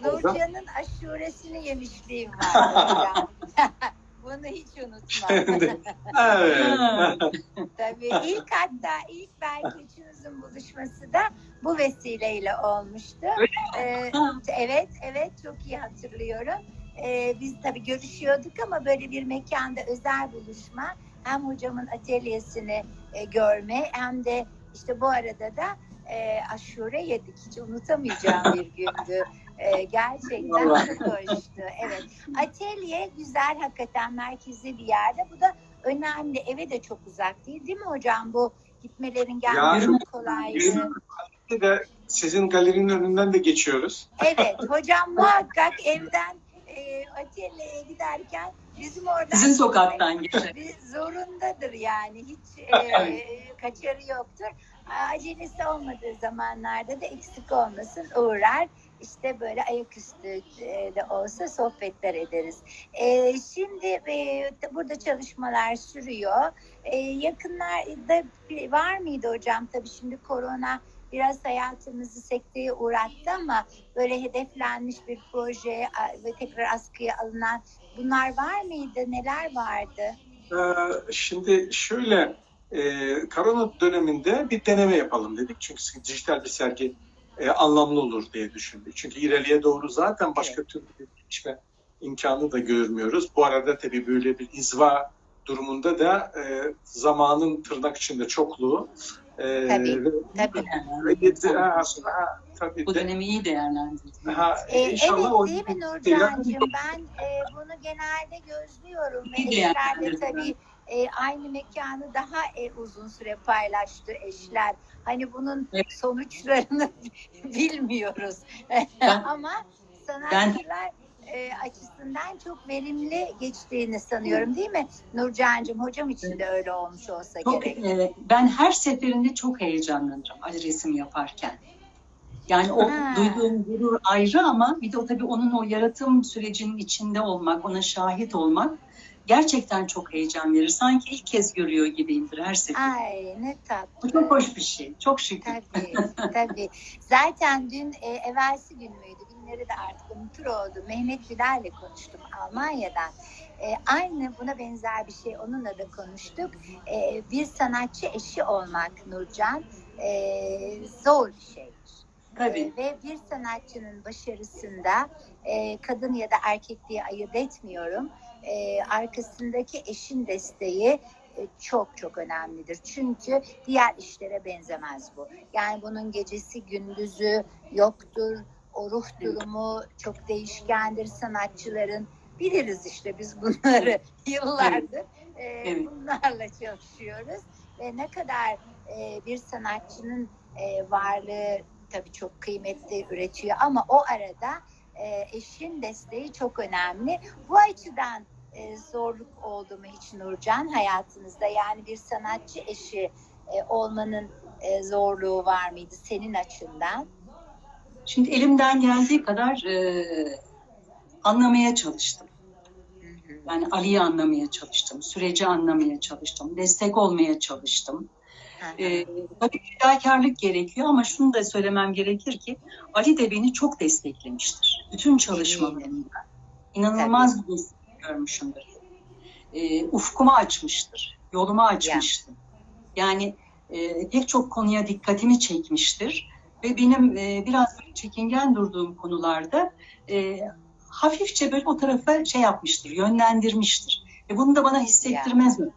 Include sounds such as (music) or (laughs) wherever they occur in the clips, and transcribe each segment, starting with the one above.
Nurcan'ın aşuresini yemişliğim var. (laughs) Bunu hiç unutmam. (laughs) evet. (laughs) Tabii ilk hatta ilk belki üçünüzün buluşması da bu vesileyle olmuştu. Ee, evet, evet çok iyi hatırlıyorum. Ee, biz tabii görüşüyorduk ama böyle bir mekanda özel buluşma hem hocamın atölyesini e, görme hem de işte bu arada da e, aşure yedik. Hiç unutamayacağım bir gündü. E, gerçekten çok hoştu. Evet. Atölye güzel hakikaten merkezde bir yerde. Bu da önemli. Eve de çok uzak değil değil mi hocam? Bu gitmelerin gelmesi. Bizim de sizin galerinin önünden de geçiyoruz. Evet. Hocam muhakkak evden e, atölyeye giderken bizim oradan Sizin sokaktan geçer. bir zorundadır yani. Hiç e, kaçarı yoktur. Acelesi olmadığı zamanlarda da eksik olmasın uğrar. İşte böyle ayaküstü e, de olsa sohbetler ederiz. E, şimdi e, burada çalışmalar sürüyor. E, yakınlarda var mıydı hocam? Tabii şimdi korona biraz hayatımızı sekteye uğrattı ama böyle hedeflenmiş bir proje ve tekrar askıya alınan bunlar var mıydı? Neler vardı? Şimdi şöyle korona döneminde bir deneme yapalım dedik. Çünkü dijital bir sergi e, anlamlı olur diye düşündük. Çünkü ileriye doğru zaten başka türlü bir gelişme imkanı da görmüyoruz. Bu arada tabii böyle bir izva durumunda da e, zamanın tırnak içinde çokluğu e, Tabii, ve- Tabii. ve yedi- ha, ha, tabii Bu de- dönemi iyi değerlendirdiniz. ha, inşallah o- evet değil mi Nurcan'cığım? Ben e, bunu genelde gözlüyorum ve İyi değerlendirdin. tabii e, aynı mekanı daha e, uzun süre paylaştı eşler. Hani bunun Evet. sonuçlarını (laughs) bilmiyoruz. Ben- Ama sanatçılar e, açısından çok verimli geçtiğini sanıyorum değil mi Nurcan'cığım? Hocam için de öyle olmuş olsa Çok, gerek. e, ben her seferinde çok heyecanlanırım Ali resim yaparken. Yani o Ha. duyduğum gurur ayrı ama bir de o tabii onun o yaratım sürecinin içinde olmak, ona şahit olmak gerçekten çok heyecan verir. Sanki ilk kez görüyor gibiyimdir her seferinde. Ay ne tatlı. Bu çok hoş bir şey. Çok şükür. Tabii, (laughs) tabii. Zaten dün e, evvelsi gün müydü? Günleri de artık unutur oldum. Mehmet Güler'le konuştum Almanya'dan. E, aynı buna benzer bir şey onunla da konuştuk. E, bir sanatçı eşi olmak Nurcan e, zor bir şeydir. Tabii. E, ve bir sanatçının başarısında e, kadın ya da erkek diye ayırt etmiyorum. E, arkasındaki eşin desteği e, çok çok önemlidir. Çünkü diğer işlere benzemez bu. Yani bunun gecesi gündüzü yoktur. O ruh durumu çok değişkendir sanatçıların. Biliriz işte biz bunları (laughs) yıllardır e, bunlarla çalışıyoruz. Ve ne kadar e, bir sanatçının e, varlığı tabii çok kıymetli üretiyor ama o arada e, eşin desteği çok önemli. Bu açıdan e, zorluk oldu mu hiç Nurcan hayatınızda? Yani bir sanatçı eşi e, olmanın e, zorluğu var mıydı senin açından? Şimdi elimden geldiği kadar e, anlamaya çalıştım. Yani Ali'yi anlamaya çalıştım, süreci anlamaya çalıştım, destek olmaya çalıştım. Ee, tabii fedakarlık gerekiyor ama şunu da söylemem gerekir ki Ali de beni çok desteklemiştir. Bütün çalışmalarımda. İnanılmaz bir destek görmüşümdür. Ee, ufkumu açmıştır, yolumu açmıştır. Yani e, pek çok konuya dikkatimi çekmiştir. Ve benim e, biraz çekingen durduğum konularda e, hafifçe böyle o tarafa şey yapmıştır, yönlendirmiştir. Ve bunu da bana hissettirmez mi?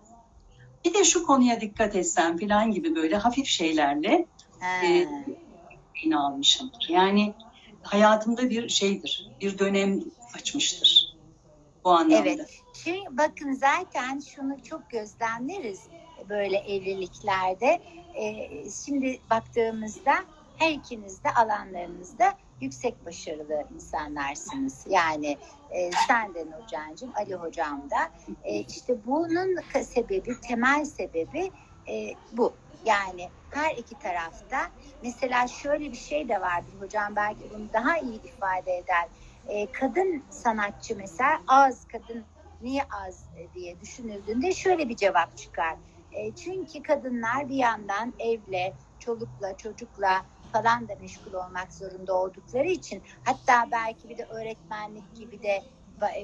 Bir de şu konuya dikkat etsen falan gibi böyle hafif şeylerle Ha, e, beni almışımdır. Yani hayatımda bir şeydir, bir dönem açmıştır bu anlamda. Evet. Şimdi bakın zaten şunu çok gözlemleriz böyle evliliklerde. Ee, şimdi baktığımızda her ikiniz de alanlarınızda yüksek başarılı insanlarsınız. Yani e, sen de Nurcan'cığım, Ali Hocam da. E, işte bunun sebebi, temel sebebi e, bu. Yani her iki tarafta mesela şöyle bir şey de vardır hocam belki bunu daha iyi ifade eder. E, kadın sanatçı mesela az kadın niye az e, diye düşünüldüğünde şöyle bir cevap çıkar. E, çünkü kadınlar bir yandan evle, çolukla, çocukla falan da meşgul olmak zorunda oldukları için hatta belki bir de öğretmenlik gibi de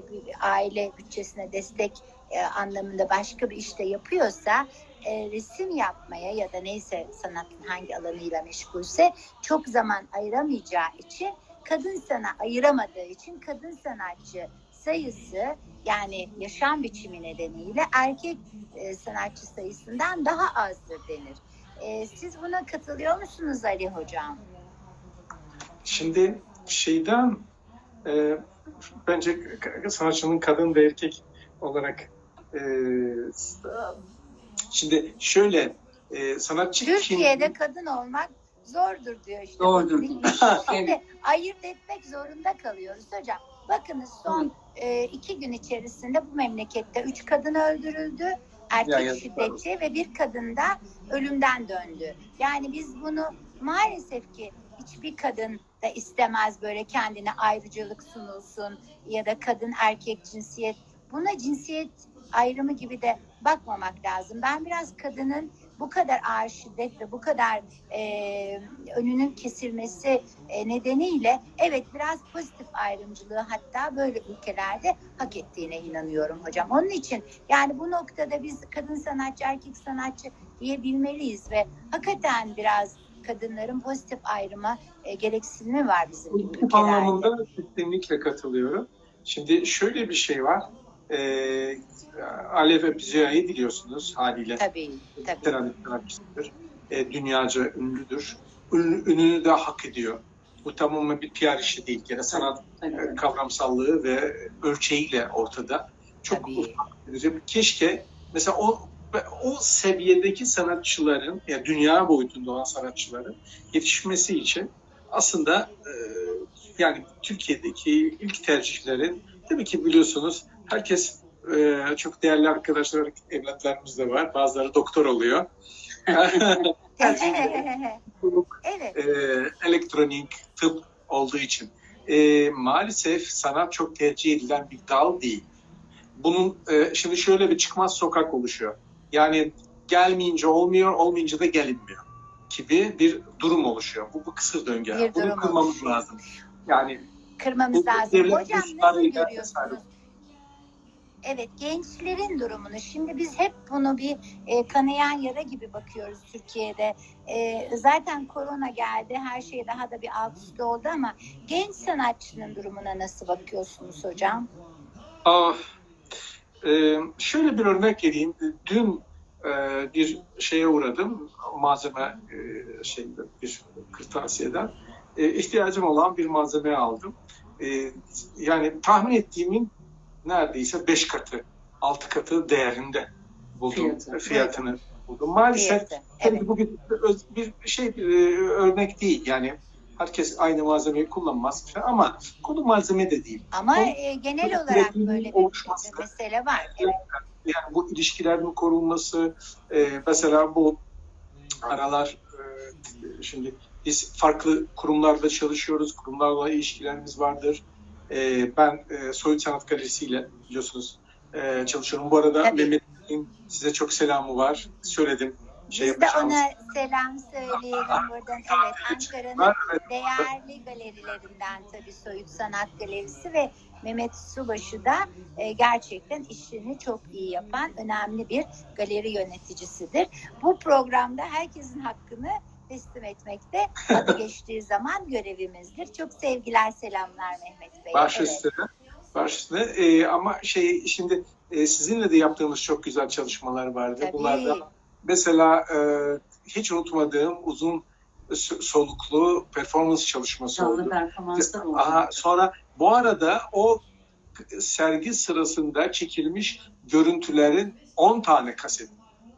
bir aile bütçesine destek e, anlamında başka bir işte yapıyorsa e, resim yapmaya ya da neyse sanatın hangi alanıyla meşgulse çok zaman ayıramayacağı için kadın sana ayıramadığı için kadın sanatçı sayısı yani yaşam biçimi nedeniyle erkek e, sanatçı sayısından daha azdır denir. E, siz buna katılıyor musunuz Ali Hocam? Şimdi şeyden e, bence sanatçının kadın ve erkek olarak e, şimdi şöyle e, sanatçı Türkiye'de kim? kadın olmak zordur diyor işte. Zordur. (laughs) Şimdi ayırt etmek zorunda kalıyoruz hocam. Bakınız son e, iki gün içerisinde bu memlekette üç kadın öldürüldü. Erkek Ya şiddeti ve bir kadın da ölümden döndü. Yani biz bunu maalesef ki hiçbir kadın da istemez böyle kendine ayrıcalık sunulsun ya da kadın erkek cinsiyet. Buna cinsiyet ayrımı gibi de bakmamak lazım. Ben biraz kadının bu kadar ağır şiddet ve bu kadar e, önünün kesilmesi e, nedeniyle evet biraz pozitif ayrımcılığı hatta böyle ülkelerde hak ettiğine inanıyorum hocam. Onun için yani bu noktada biz kadın sanatçı erkek sanatçı diyebilmeliyiz ve hakikaten biraz kadınların pozitif ayrıma e, gereksinimi var bizim gibi Bu ülkelerde. anlamında kesinlikle katılıyorum. Şimdi şöyle bir şey var. E, Alev Epiziya'yı biliyorsunuz haliyle. Tabii tabii. E, dünyaca ünlüdür. Ünlü, ününü de hak ediyor. Bu tamamen bir PR işi değil. Gene sanat e, kavramsallığı ve ölçeğiyle ortada. Çok Tabii. derece. Keşke mesela o o seviyedeki sanatçıların, yani dünya boyutunda olan sanatçıların yetişmesi için aslında e, yani Türkiye'deki ilk tercihlerin tabii ki biliyorsunuz herkes e, çok değerli arkadaşlar, evlatlarımız da var. Bazıları doktor oluyor. (laughs) evet. e, elektronik, tıp olduğu için. E, maalesef sanat çok tercih edilen bir dal değil. Bunun e, şimdi şöyle bir çıkmaz sokak oluşuyor. Yani gelmeyince olmuyor, olmayınca da gelinmiyor gibi bir durum oluşuyor. Bu, bu kısır döngü. Bir Bunu kırmamız oluşuyor. lazım. Yani Kırmamız lazım. Hocam nasıl görüyorsunuz? Evet gençlerin durumunu şimdi biz hep bunu bir e, kanayan yara gibi bakıyoruz Türkiye'de. E, zaten korona geldi her şey daha da bir alt üst oldu ama genç sanatçının durumuna nasıl bakıyorsunuz hocam? Ah, e, şöyle bir örnek vereyim. Dün e, bir şeye uğradım. Malzeme e, şeyinde bir kırtasiyeden. E, ihtiyacım olan bir malzeme aldım. E, yani tahmin ettiğimin neredeyse beş katı, altı katı değerinde buldum. Fiyatı. Fiyatını buldum. Maalesef Fiyatı. Evet. bu bir, öz- bir şey e, örnek değil. Yani herkes aynı malzemeyi kullanmaz falan ama konu malzeme de değil. Ama Bu- e, genel olarak böyle bir oluşması. mesele var. Evet. yani bu ilişkilerin korunması e, mesela bu aralar e, şimdi biz farklı kurumlarda çalışıyoruz kurumlarla ilişkilerimiz vardır E, ben e, Soyut Sanat Galerisi ile biliyorsunuz e, çalışıyorum bu arada Tabii. Mehmet'in size çok selamı var söyledim şey Biz de ona selam söyleyelim buradan. Evet Ankara'nın değerli galerilerinden tabii Soyut Sanat Galerisi ve Mehmet Subaşı da e, gerçekten işini çok iyi yapan önemli bir galeri yöneticisidir. Bu programda herkesin hakkını teslim etmekte adı geçtiği zaman görevimizdir. Çok sevgiler, selamlar Mehmet Bey. Baş Evet. üstüne. Baş üstüne. E, ama şey şimdi e, sizinle de yaptığımız çok güzel çalışmalar vardı. Tabii. Bunlardan mesela e, hiç unutmadığım uzun soluklu performans çalışması Canlı oldu. performanslar oldu. Aha, sonra bu arada o sergi sırasında çekilmiş görüntülerin 10 tane kaset.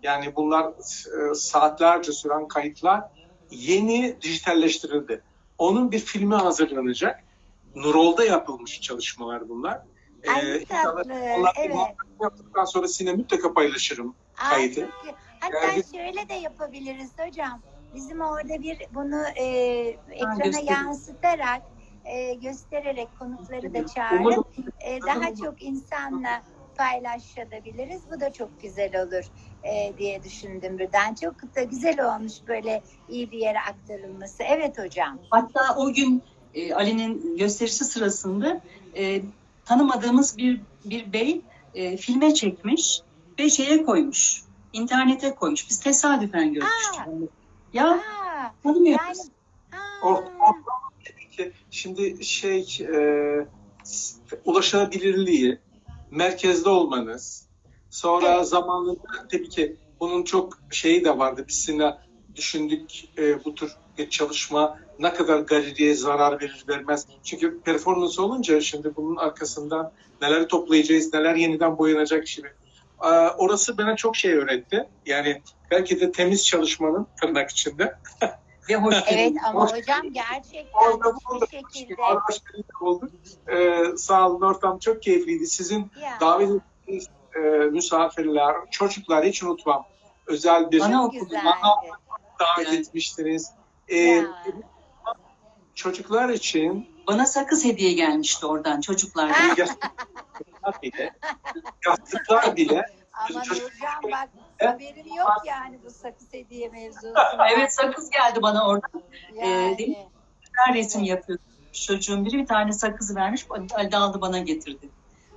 Yani bunlar e, saatlerce süren kayıtlar yeni dijitalleştirildi. Onun bir filmi hazırlanacak. Nurol'da yapılmış çalışmalar bunlar. Ay Ee, tatlı. onlar- Evet. Yaptıktan sonra sizinle mutlaka paylaşırım. Kaydı. çok. Hatta Yani- şöyle de yapabiliriz hocam. Bizim orada bir bunu e, ekrana yansıtarak e, göstererek konukları da çağırıp Umarım e, daha çok insanla paylaşabiliriz. Bu da çok güzel olur. E, diye düşündüm birden. Çok da güzel olmuş böyle iyi bir yere aktarılması. Evet hocam. Hatta o gün e, Ali'nin gösterisi sırasında e, tanımadığımız bir bir bey e, filme çekmiş ve şeye koymuş. internete koymuş. Biz tesadüfen görmüştük. Aa. onu. Ya Aa, tanımıyoruz. yani ortalama tabii ki şimdi şey e, ulaşılabilirliği, merkezde olmanız, sonra Evet. zamanında tabii ki bunun çok şeyi de vardı. Biz sizinle düşündük e, bu tür bir çalışma ne kadar galeriye zarar verir vermez. Çünkü performans olunca şimdi bunun arkasından neler toplayacağız, neler yeniden boyanacak şimdi. Ee, orası bana çok şey öğretti. Yani belki de temiz çalışmanın tırnak içinde ve hoş (laughs) evet ama Hoş hocam gerçekten Orada burada şekilde Arkadaşlarımız olduk. Ee, sağ olun ortam çok keyifliydi. Sizin ya, davet ettiğiniz e, misafirler, çocuklar hiç unutmam. Özel bir güzeldi. davet etmiştiniz. Ee, Ya. çocuklar için Bana sakız hediye gelmişti oradan çocuklardan. (laughs) Yastıklar bile, yastıklar bile Ama Nurcan bak haberim yok yani bu sakız hediye mevzusunda. evet sakız geldi bana oradan. Yani. değil Her resim yapıyor. Çocuğun biri bir tane sakız vermiş. Ali de aldı bana getirdi.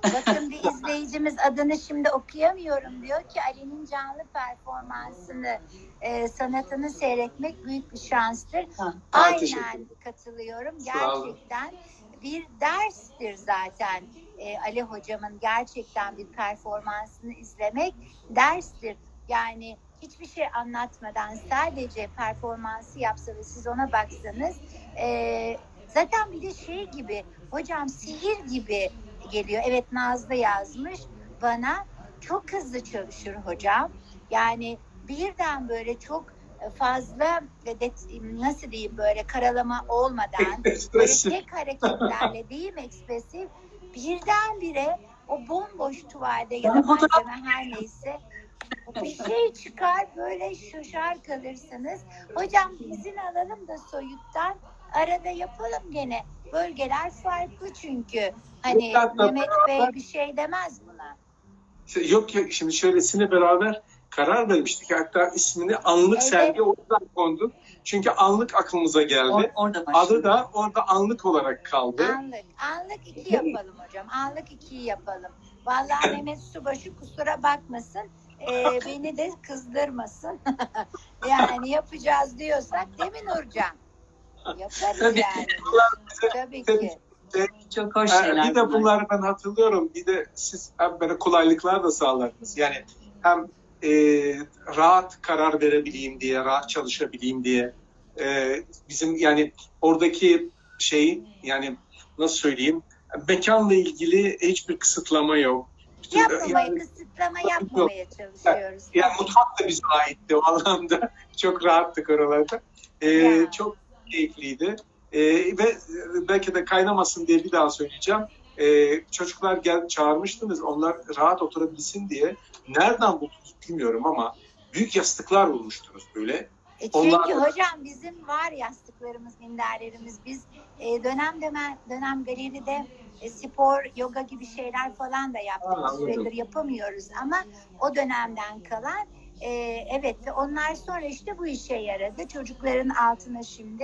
Bakın bir izleyicimiz adını şimdi okuyamıyorum diyor ki Ali'nin canlı performansını, e, sanatını seyretmek büyük bir şanstır. Ha. Aynen katılıyorum. Gerçekten bir derstir zaten e, Ali hocamın gerçekten bir performansını izlemek derstir. Yani hiçbir şey anlatmadan sadece performansı yapsa ve siz ona baksanız e, zaten bir de şey gibi hocam sihir gibi geliyor. Evet Nazlı yazmış bana çok hızlı çalışır hocam. Yani birden böyle çok fazla nasıl diyeyim böyle karalama olmadan böyle tek hareketlerle değil mi ekspresif birdenbire o bomboş tuvalde ya da malzeme her neyse bir şey çıkar böyle şaşar kalırsınız. Hocam izin alalım da soyuttan arada yapalım gene. Bölgeler farklı çünkü. Hani Mutlaka Mehmet Bey beraber- bir şey demez buna. Yok yok şimdi şöylesine beraber karar vermiştik. Hatta ismini anlık Evet. sergi o yüzden konduk. Çünkü anlık aklımıza geldi. Or- orada. Adı da orada anlık olarak kaldı. Anlık. Anlık iki yapalım hocam. Anlık ikiyi yapalım. Vallahi (laughs) Mehmet Subaşı kusura bakmasın. Ee, beni de kızdırmasın. (laughs) yani yapacağız diyorsak değil mi Nurcan? Yaparız Tabii. yani. Tabii ki. Çok hoş Ee, şeyler. bir de bunlar. ben hatırlıyorum. Bir de siz hem böyle kolaylıklar da sağlardınız. Yani hem e, rahat karar verebileyim diye, rahat çalışabileyim diye. E, bizim yani oradaki şey yani nasıl söyleyeyim mekanla ilgili hiçbir kısıtlama yok. Bütün- Yapmamaya, yani, kısıtlama yapmamaya çalışıyoruz. yani mutfak da bize aitti o anlamda. (laughs) Çok rahattık oralarda. E, Ya. Çok keyifliydi. E, ve belki de kaynamasın diye bir daha söyleyeceğim. E, çocuklar gel çağırmıştınız. Onlar rahat oturabilsin diye. Nereden buldunuz bilmiyorum ama büyük yastıklar bulmuştunuz böyle. E çünkü Onlar- hocam bizim var yastıklarımız, minderlerimiz. Biz e, dönem dönem, dönem galeride e, spor, yoga gibi şeyler falan da yaptık. Süredir yapamıyoruz ama o dönemden kalan e, evet ve onlar sonra işte bu işe yaradı. Çocukların altına şimdi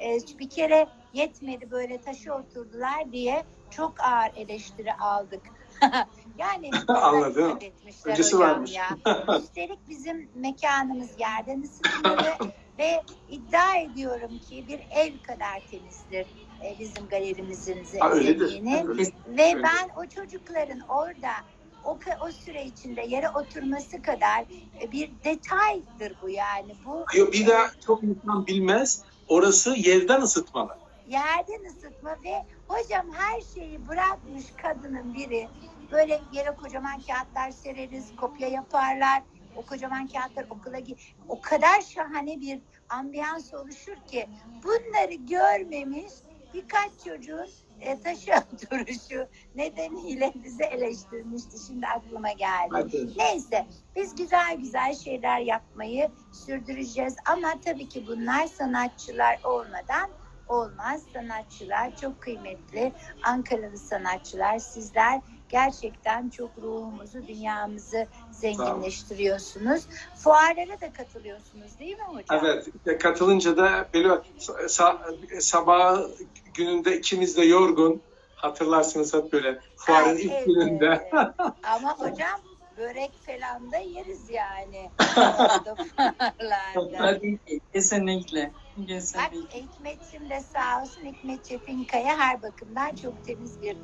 e, bir kere yetmedi böyle taşı oturdular diye çok ağır eleştiri aldık. (laughs) yani (laughs) Anladım. Öncesi varmış. ya. (laughs) Üstelik bizim mekanımız yerden ısıtmalı ve iddia ediyorum ki bir ev kadar temizdir e, bizim galerimizin zemini. Ve ben o çocukların orada o, süre içinde yere oturması kadar e, bir detaydır bu yani. Bu Yok, Bir de çok insan bilmez. Orası yerden ısıtmalı. yerden ısıtma ve hocam her şeyi bırakmış kadının biri böyle yere kocaman kağıtlar sereriz, kopya yaparlar. O kocaman kağıtlar okula gi- o kadar şahane bir ambiyans oluşur ki bunları görmemiş birkaç çocuğun e, taşı (laughs) oturuşu nedeniyle bizi eleştirmişti. Şimdi aklıma geldi. Hadi. Neyse biz güzel güzel şeyler yapmayı sürdüreceğiz ama tabii ki bunlar sanatçılar olmadan olmaz. Sanatçılar çok kıymetli. Ankaralı sanatçılar sizler gerçekten çok ruhumuzu, dünyamızı zenginleştiriyorsunuz. Fuarlara da katılıyorsunuz değil mi hocam? Evet, katılınca da sa- sabah gününde ikimiz de yorgun. Hatırlarsınız hep böyle fuarın Ay, ilk evet. gününde. (laughs) Ama hocam börek falan da yeriz yani. (laughs) Tabii ki, kesinlikle. Bak Kesinlikle. Hikmet'im de sağ olsun Hikmet Çetinkaya her bakımdan çok temiz bir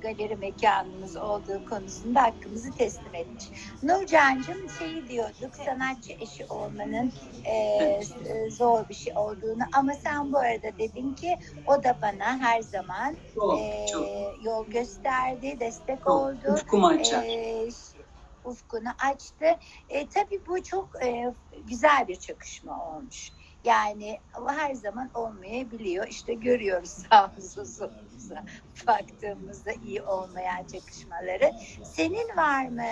galeri mekanımız olduğu konusunda hakkımızı teslim etmiş. Nurcan'cığım şeyi diyorduk sanatçı eşi olmanın e, e, zor bir şey olduğunu ama sen bu arada dedin ki o da bana her zaman Çok, e, çok. yol gösterdi, destek çok. oldu. Ufkumu açar. E, ufkunu açtı. E, tabii bu çok e, güzel bir çakışma olmuş. Yani her zaman olmayabiliyor. İşte görüyoruz (laughs) sağımıza solumuza baktığımızda iyi olmayan çakışmaları. Senin var mı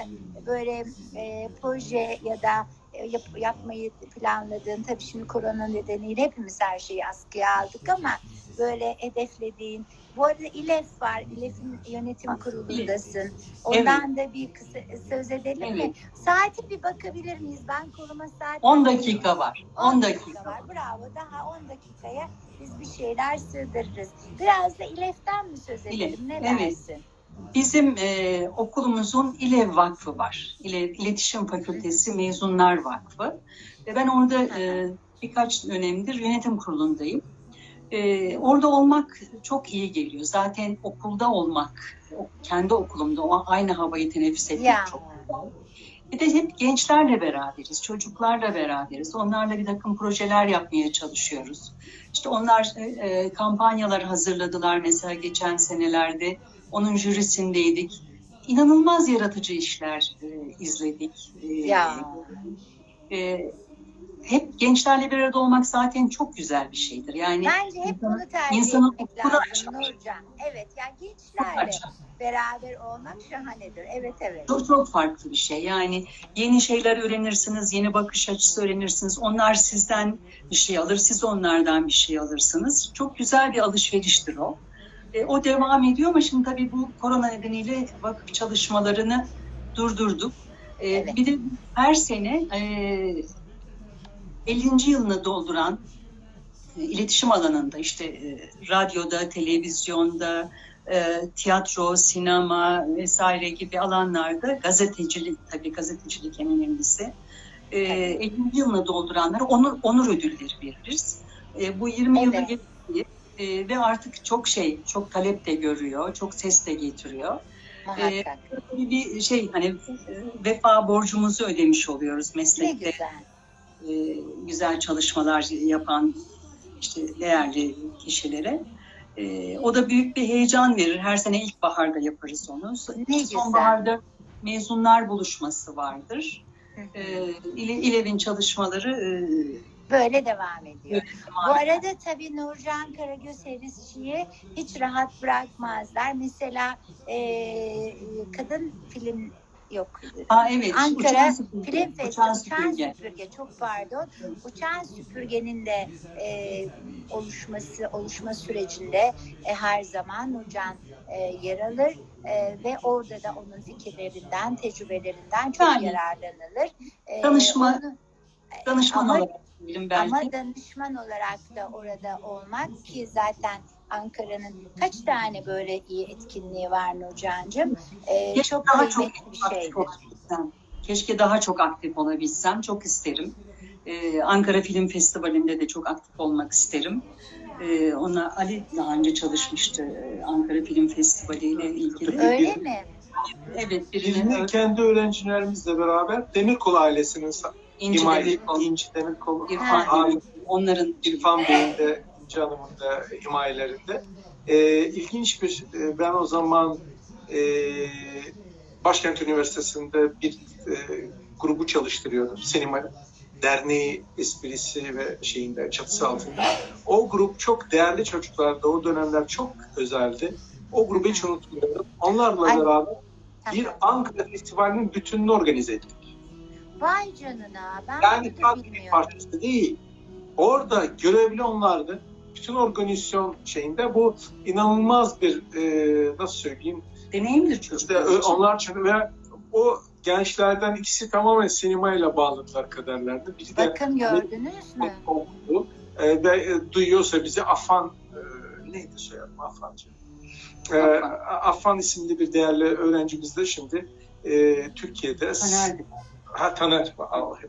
böyle e, proje ya da yap- yapmayı planladığın, tabii şimdi korona nedeniyle hepimiz her şeyi askıya aldık ama böyle hedeflediğin, bu arada İLEF var, İLEF'in yönetim kurulundasın. Ondan da bir kısa söz edelim mi? Evet. Saati bir bakabilir miyiz? Ben koruma saati 10 dakika var. 10 10 dakika. var. Bravo. Daha 10 dakikaya biz bir şeyler sığdırırız. Biraz da İLEF'ten mi söz edelim? İLEF, Ne evet. dersin? Bizim e, okulumuzun İLEV Vakfı var. İle, İletişim Fakültesi Mezunlar Vakfı. Ve ben orada e, birkaç dönemdir yönetim kurulundayım. E, orada olmak çok iyi geliyor. Zaten okulda olmak, kendi okulumda o aynı havayı teneffüs etmek Ya. çok güzel. Bir de hep gençlerle beraberiz, çocuklarla beraberiz. Onlarla bir takım projeler yapmaya çalışıyoruz. İşte onlar e, e, kampanyalar hazırladılar mesela geçen senelerde. Onun jürisindeydik. İnanılmaz yaratıcı işler e, izledik. E, Ya. e, hep gençlerle bir arada olmak zaten çok güzel bir şeydir. Yani Bence hep bunu tercih insanın etmek lazım açar. Nurcan. Evet yani gençlerle beraber olmak şahanedir. Evet evet. Çok çok farklı bir şey. Yani yeni şeyler öğrenirsiniz, yeni bakış açısı öğrenirsiniz. Onlar sizden bir şey alır, siz onlardan bir şey alırsınız. Çok güzel bir alışveriştir o. E, o devam ediyor ama şimdi tabii bu korona nedeniyle vakıf çalışmalarını durdurduk. E, Evet. Bir de her sene e, 50. yılını dolduran e, iletişim alanında işte e, radyoda, televizyonda, e, tiyatro, sinema vesaire gibi alanlarda gazetecilik tabii gazetecilik en önemlisi. E, 50. yılını dolduranlara onur, onur ödülleri veririz. E, bu 20 yılı Evet. geçti e, ve artık çok şey, çok talep de görüyor, çok ses de getiriyor. Tabii bir şey hani vefa borcumuzu ödemiş oluyoruz ne meslekte güzel. e, güzel çalışmalar yapan işte değerli kişilere. E, o da büyük bir heyecan verir. Her sene ilkbaharda yaparız onu. Ne güzel. Sonbaharda mezunlar buluşması vardır. Hı hı. E, İle, İLEV'in çalışmaları e, Böyle devam ediyor. Bu arada tabii Nurcan Karagöz Herisçi'yi hiç rahat bırakmazlar. Mesela e, kadın film yok. Ha, evet, Ankara Uçan Süpürge, Film Festivali, Uçan Süpürge. Süpürge, çok pardon. Uçan Süpürge'nin de e, oluşması, oluşma sürecinde e, her zaman Nurcan e, yer alır E, ve orada da onun fikirlerinden, tecrübelerinden çok Yani, yararlanılır. E, danışma- onu- Danışman Ama- olarak belki. ama danışman olarak da orada olmak ki zaten Ankara'nın kaç tane böyle iyi etkinliği var Nurcan'cığım? Ee, Keşke çok daha çok bir olabilsem. Keşke daha çok aktif olabilsem. Çok isterim. Ee, Ankara Film Festivali'nde de çok aktif olmak isterim. Ee, ona Ali daha önce çalışmıştı e, Ankara Film Festivali ile ilgili. Öyle mi? Evet, Biz de kendi öğrencilerimizle beraber Demirkol ailesinin İnci himaye- Demirkol, İnci Demirkol İrfan Ha. Demirkol, onların İrfan Bey'in de İnci Hanım'ın da himayelerinde. Ee, ilginç bir, e, ben o zaman e, Başkent Üniversitesi'nde bir e, grubu çalıştırıyordum. Sinema Derneği esprisi ve şeyinde çatısı altında. O grup çok değerli çocuklardı. O dönemler çok özeldi. O grubu hiç unutmuyorum. Onlarla beraber bir. Ankara Festivali'nin bütününü organize ettik. Vay canına ben Yani bilmiyorum. parçası değil. Orada görevli onlardı. bütün organizasyon şeyinde bu inanılmaz bir e, nasıl söyleyeyim Deneyimdir işte çocuklar ö- için. onlar için ve o gençlerden ikisi tamamen sinemayla bağladılar kaderlerdi. Biri de Bakın gördünüz mü? oldu. E, ve e, duyuyorsa bizi Afan e, neydi soyadım Afancı. E, Affan. Afan isimli bir değerli öğrencimiz de şimdi e, Türkiye'de. Ha Taner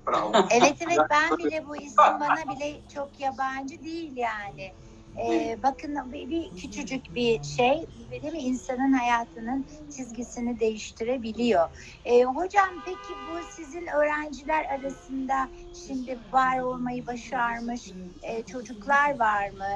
bravo. (laughs) Evet evet ben bile bu isim bana bile çok yabancı değil yani. Ee, bakın bir, bir küçücük bir şey değil mi insanın hayatının çizgisini değiştirebiliyor. Ee, hocam peki bu sizin öğrenciler arasında şimdi var olmayı başarmış e, çocuklar var mı?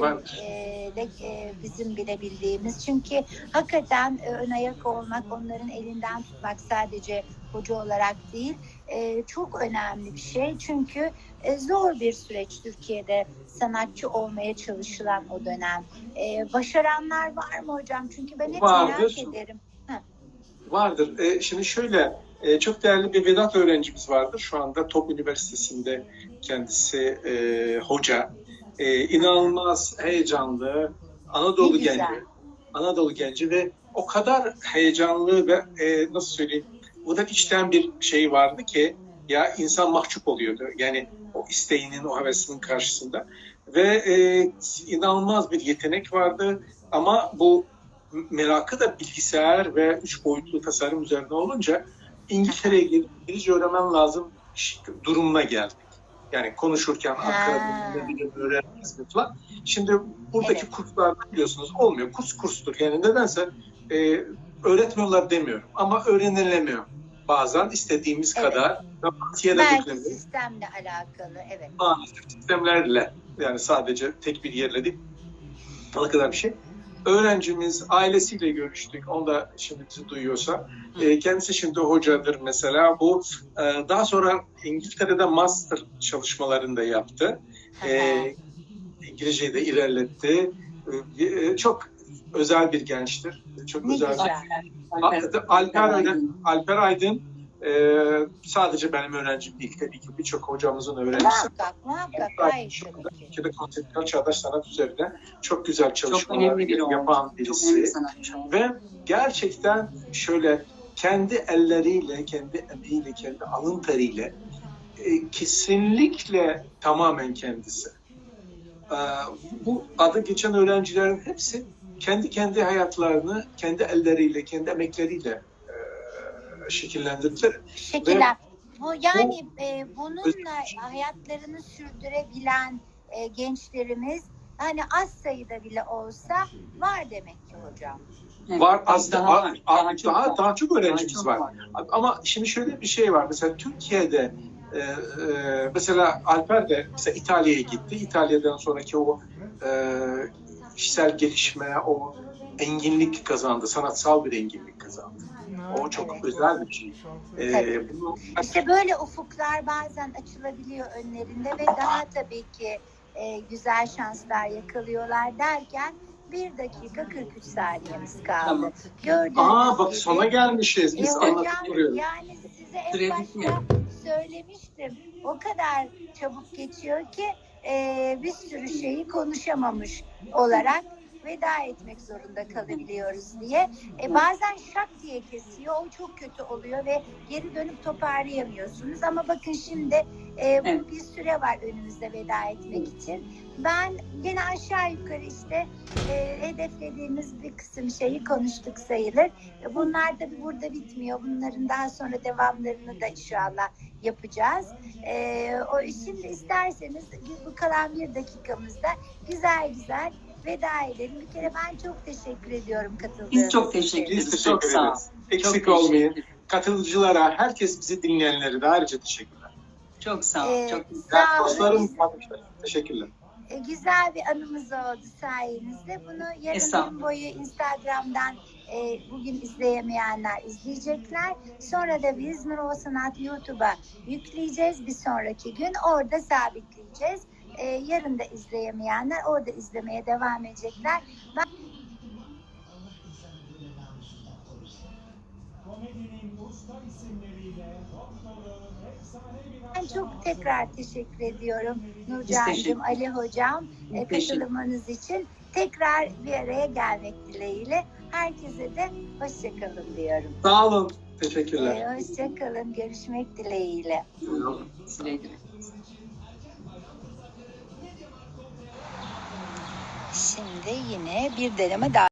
Var. e, de, e, bizim bile bildiğimiz. Çünkü hakikaten e, ön ayak olmak, onların elinden tutmak sadece hoca olarak değil e, çok önemli bir şey. Çünkü e, zor bir süreç Türkiye'de sanatçı olmaya çalışılan o dönem. E, başaranlar var mı hocam? Çünkü ben hep Vardır. merak ederim. Vardır. E, şimdi şöyle, e, çok değerli bir Vedat öğrencimiz vardır. Şu anda Top Üniversitesi'nde kendisi e, hoca. E, inanılmaz heyecanlı, Anadolu genci. Anadolu genci ve o kadar heyecanlı ve e, nasıl söyleyeyim, bu da içten bir şey vardı ki ya insan mahcup oluyordu. Yani o isteğinin, o hevesinin karşısında. Ve e, inanılmaz bir yetenek vardı ama bu merakı da bilgisayar ve üç boyutlu tasarım üzerine olunca İngiltere'ye gelip İngilizce öğrenmen lazım durumuna geldik. Yani konuşurken Ha. Ankara'da ne bileyim öğreniriz mi falan. Şimdi buradaki Evet. kurslarda biliyorsunuz olmuyor. Kurs kurstur. Yani nedense e, öğretmiyorlar demiyorum ama öğrenilemiyor. Bazen istediğimiz Evet. kadar matematiğe de dökülemiyor sistemle alakalı. Evet. maalesef sistemlerle yani sadece tek bir yerle değil ne kadar bir şey. Öğrencimiz ailesiyle görüştük. Onu da şimdi bizi duyuyorsa. E, kendisi şimdi hocadır mesela. Bu e, daha sonra İngiltere'de master çalışmalarını da yaptı. E, İngilizceyi de ilerletti. E, e, çok özel bir gençtir. Çok Ne özel. güzel. Alper, Alper, Öğren- Alper Aydın e, sadece benim öğrencim değil tabii ki birçok hocamızın öğrencisi. Muhakkak, muhakkak. Gayet Şu tabii ki. Türkiye'de konseptüel çağdaş sanat üzerine çok güzel Çok çalışmalar bir yapan. Çok birisi. oldu. Ve gerçekten şöyle kendi elleriyle, kendi emeğiyle, kendi alın teriyle e, kesinlikle tamamen kendisi. E, bu adı geçen öğrencilerin hepsi kendi kendi hayatlarını kendi elleriyle, kendi emekleriyle şekillendirdiler. Şekiller. Bu yani e, bununla hayatlarını sürdürebilen e, gençlerimiz hani az sayıda bile olsa var demek ki hocam. Evet. Var az daha Daha daha, var, daha, daha çok daha, var. çok Daha öğrencimiz çok var. Ama şimdi şöyle bir şey var. Mesela Türkiye'de e, e, mesela Alper de mesela İtalya'ya gitti. İtalya'dan sonraki o e, kişisel gelişme, o enginlik kazandı. Sanatsal bir enginlik kazandı. O çok özel bir şey. E, Tabii. bunu İşte böyle ufuklar bazen açılabiliyor önlerinde ve daha tabii ki e, güzel şanslar yakalıyorlar derken bir dakika 43 saniyemiz kaldı. Tamam. Gördüğünüz Aa bak gibi- sona gelmişiz. E, Biz hocam anlatıp duruyoruz. yani size en başta söylemiştim. O kadar çabuk geçiyor ki e, bir sürü şeyi konuşamamış olarak veda etmek zorunda kalabiliyoruz diye. E, bazen şak diye kesiyor. O çok kötü oluyor ve geri dönüp toparlayamıyorsunuz. Ama bakın şimdi e, bu bir süre var önümüzde veda etmek için. Ben yine aşağı yukarı işte e, hedeflediğimiz bir kısım şeyi konuştuk sayılır. E, Bunlar da burada bitmiyor. Bunların daha sonra devamlarını da inşallah yapacağız. E, o şimdi isterseniz bu kalan bir dakikamızda güzel güzel veda edelim. Bir kere ben çok teşekkür ediyorum katıldığınız Biz çok için. teşekkür Biz ederiz. Çok sağ ol. ederiz. Çok Eksik teşekkür olmayın. Katılıcılara, herkes bizi dinleyenlere de ayrıca teşekkürler. Çok sağ ol. Ee, Çok sağ olun. Dostlarım, teşekkürler. E, güzel bir anımız oldu sayenizde. Bunu yarın gün boyu Instagram'dan e, bugün izleyemeyenler izleyecekler. Sonra da biz Nurova Sanat YouTube'a yükleyeceğiz bir sonraki gün. Orada sabitleyeceğiz. E, yarın da izleyemeyenler orada izlemeye devam edecekler. Ben Komedinin bu Ben çok tekrar teşekkür ediyorum Nurcan'cığım, Ali Hocam e, katılımınız için. Tekrar bir araya gelmek dileğiyle. Herkese de hoşçakalın diyorum. Sağ olun. Teşekkürler. E, hoşçakalın. Görüşmek dileğiyle. Güle güle. Şimdi yine bir deneme daha.